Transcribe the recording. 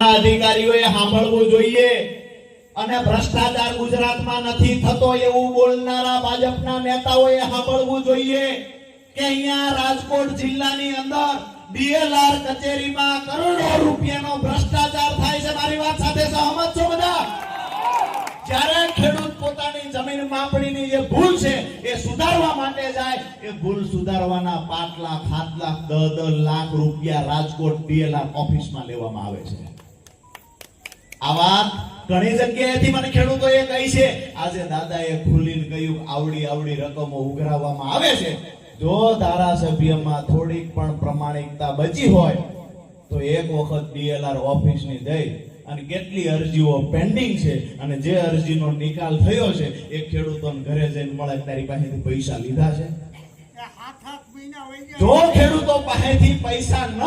અધિકારીઓએ સાંભળવું જોઈએ. અને ભ્રષ્ટાચાર ગુજરાતમાં નથી થતો એવું બોલનારા ભાજપના નેતાઓએ સાંભળવું જોઈએ કે અહીંયા રાજકોટ જિલ્લાની અંદર ડીએલઆર કચેરીમાં કરોડો રૂપિયાનો ભ્રષ્ટાચાર થાય છે. મારી વાત સાથે સહમત છો બધા? જ્યારે ખેડૂત પોતાની જમીન માપણીની જે ભૂલ છે, એ સુધારવા માટે જાય, એ ભૂલ સુધારવાના પાંચ લાખ સાત લાખ દસ દસ લાખ રૂપિયા રાજકોટ ડીએલઆર ઓફિસમાં લેવામાં આવે છે. આ વાત ઘણી જગ્યાએથી મને ખેડૂતોએ કહી છે. આજે દાદાએ ખુલીને કહ્યું આવડી આવડી રકમો ઉઘરાવવામાં આવે છે. જો ધારાસભ્યમાં થોડીક પણ પ્રમાણિકતા બચી હોય તો એક વખત ડીએલઆર ઓફિસની જઈ અને કેટલી અરજીઓ પેન્ડિંગ છે અને જે અરજીનો નિકાલ થયો છે એ ખેડૂતોને ઘરે જઈને મળે તારી પાસેથી પૈસા લીધા છે? જો ખેડૂતો પાસેથી પૈસા ન